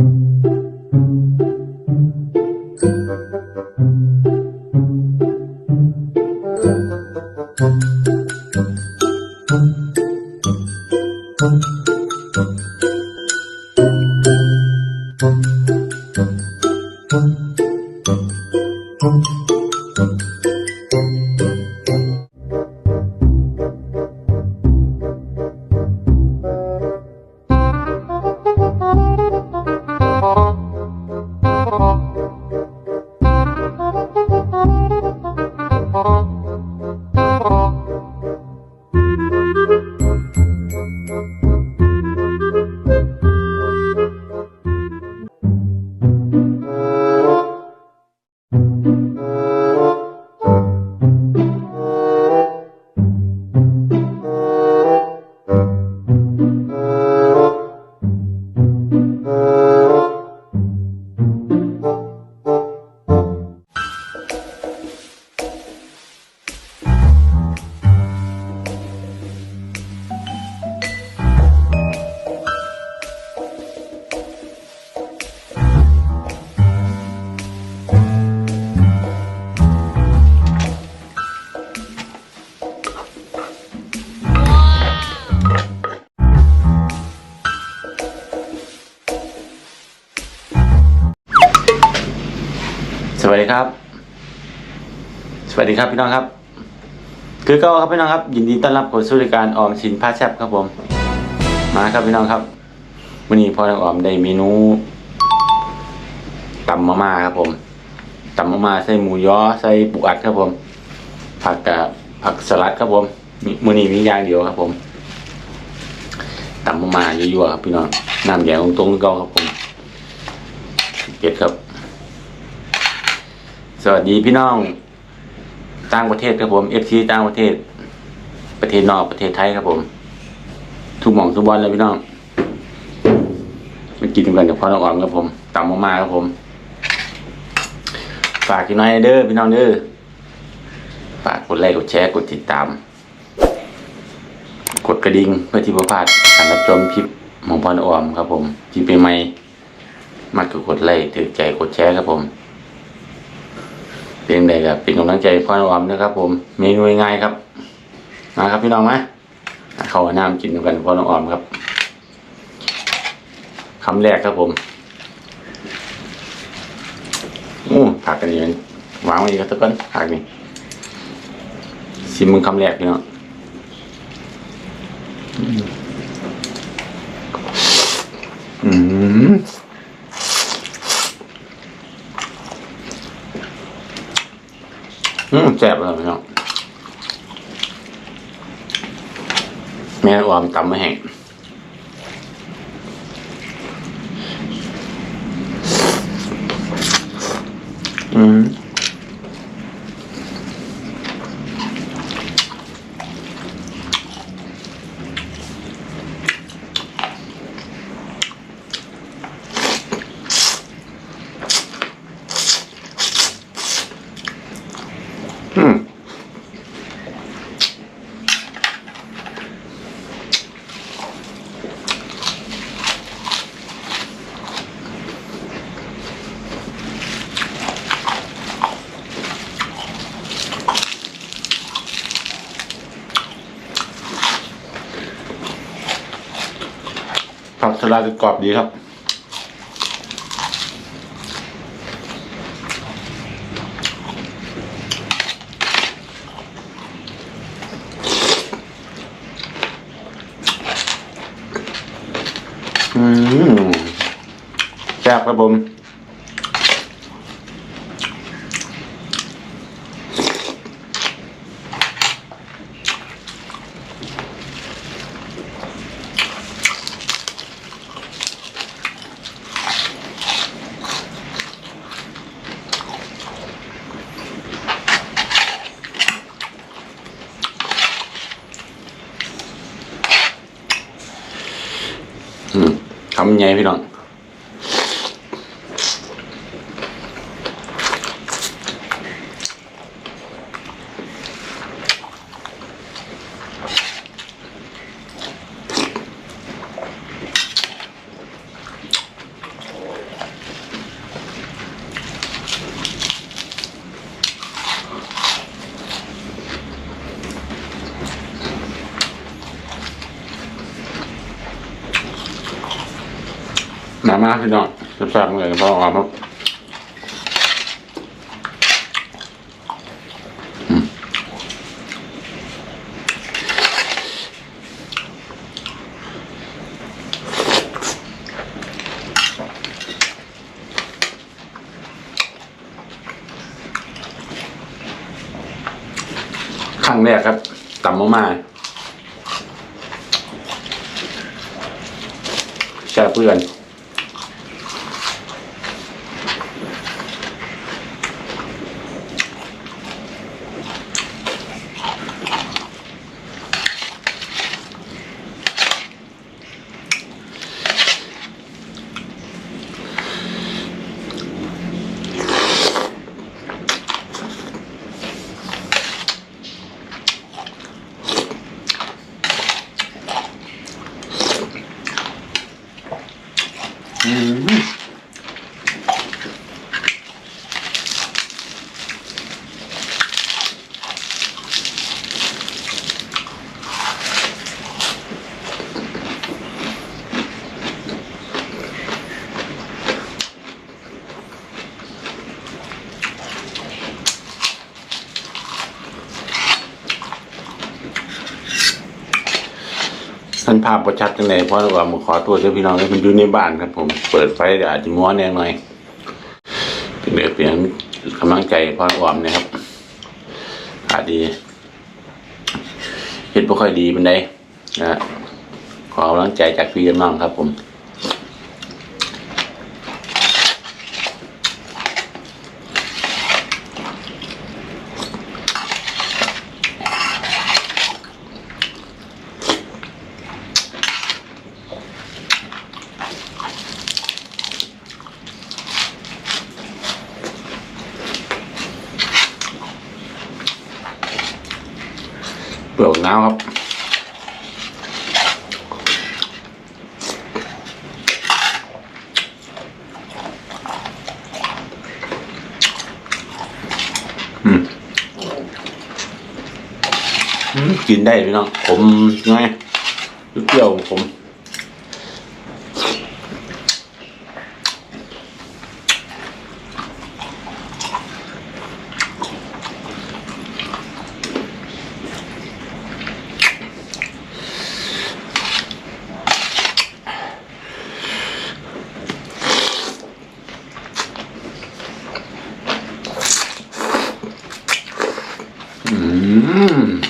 สวั ครับ สวัสดีครับพี่น้องครับ คือก็ครับพี่น้องครับ ยินดีต้อนรับเข้าสู่รายการออมสินพาแซบครับผม มาครับพี่น้องครับวันนี้พ่อน้องออมได้เมนูตำมะม่าครับผมตำมะม่าใส่หมูยอใส่ปูอัดครับผม ผักกับผักสลัดครับผมมีมือนี้มีอย่างเดียวครับผมตำมะม่ายั่วๆครับพี่น้องน้ำแยงตรงๆก็ครับผมเก็ดครับ สวัสดีพี่น้องต่างประเทศครับผม FC ต่างประเทศ ประเทศนอกประเทศไทยครับผม ทุกหม่องทุกบอลเลยพี่น้องมากินกันกับพ่อน้องออมครับผมตำมามาครับผม ฝากกินน้อยเด้อพี่น้องเด้อฝากกดไลค์กดแชร์กดติดตาม กดกระดิ่งเพื่อที่ประพลาดการรับชมคลิปของพ่อน้องออมครับผมคลิปใหม่มักกดไลค์ถือใจกดแชร์ครับผม เป็นไงครับเป็นกำลังใจให้พ่อน้องออมนะครับ ผมเมนูง่ายครับมาครับ พี่น้องไหมเข้าน้ำกินกันพ่อน้องออมครับคำแรกครับผมอู้ผักกันนี่มันวางไว้อีกครับทุกคนผักนี่ชิมมึงคำแรกพี่น้องอืม อืมแซ่บเลยพี่น้องแม่วามตำไม่แห้ง ลาจะกรอบดีครับ อืมแซ่บครับผม อืมคำไงพี่น้อง มามาพี่น้องจะฟังเลยพ่อออกครับอืมครั้งแรกครับต่ำมามาแช่เพื่อน ภาพประชัดจังเลยเพราะว่าผมขอตัวเจ้าพี่น้องให้มันอยู่ในบ้านครับผมเปิดไฟอาจจะม้วนแน่หน่อยเดี๋ยวเปลี่ยนกำลังใจพ่อออมนะครับอาดีเห็นบ่ค่อยดีเป็นไดนะขอกำลังใจจากพี่น้องครับผม เปลื อกน้ำครับกินได้พี่น้องผมไงเปรี้ยวผม อืม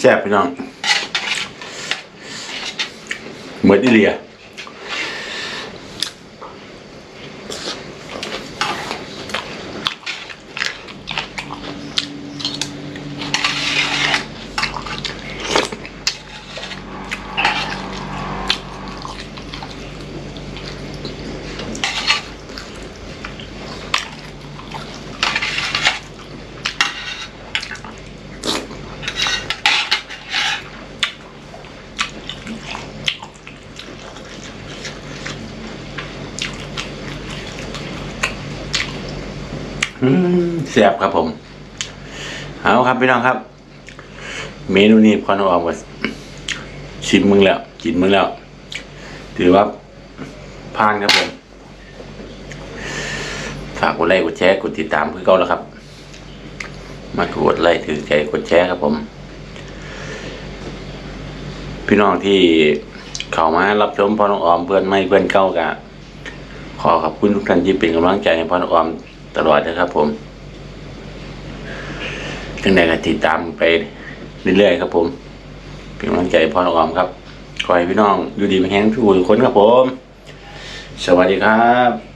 แซ่บพี่น้องเหมือนอีเลียอืม แซ่บครับผมเอาครับพี่น้องครับ เมนูนี้พอน้องออกมาชิมมึงแล้ว กินมึงแล้ว ถือว่าผ่านครับผมฝากกดไลค์กดแชร์กดติดตามเพื่อเก่าแล้วครับ มากดไลค์ถือใจกดแชร์ครับผม พี่น้องที่เข้ามารับชมพอน้องออมเพื่อนไม่เพื่อนเก่ากะขอขอบคุณทุกท่านที่เป็นกำลังใจให้พอน้องออมตลอดนะครับผม ถึงใดก็ติดตามไปเรื่อยๆครับผมเป็นกำลังใจพ่อน้องออมครับขอให้พี่น้องอยู่ดีมีแห้งทุกคนครับผม สวัสดีครับ